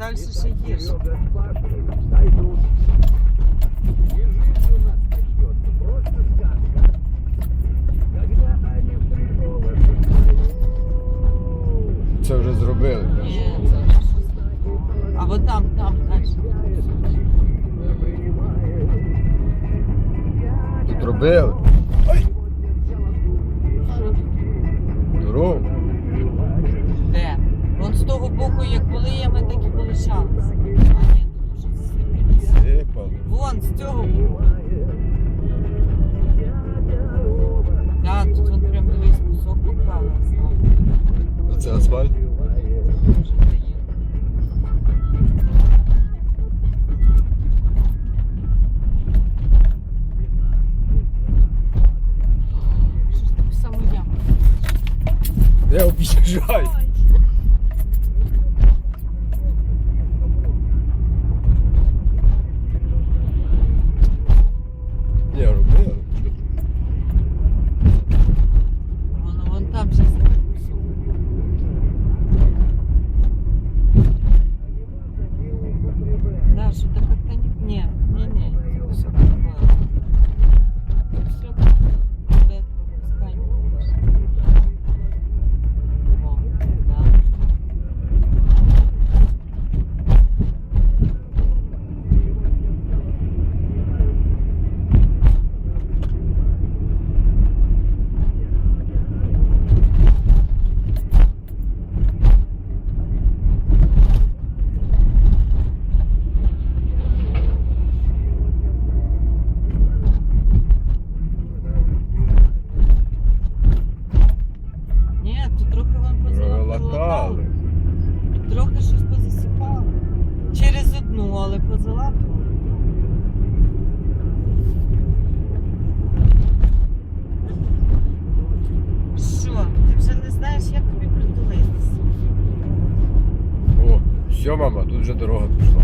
Далі ще гірше. Це вже зробили. Ні, це вже щось. А от там, там далі. Тут робили. Так і полишалися. А ні, тут вже засипалися. Сипали. Вон з цього боку. Да, тут вон прям дивись кусок поклали. асфальту. Це асфальт. Вже дає. Що ж таку саму яму? Не об'їжджай. Ні, робили. Воно кусок. Да, как-то не... Не, трохи вам позалатали. Трохи щось позасипало. Через одну, але позалатували. Що, ти вже не знаєш, як тобі притулитися? О, все, мама, тут вже дорога пішла.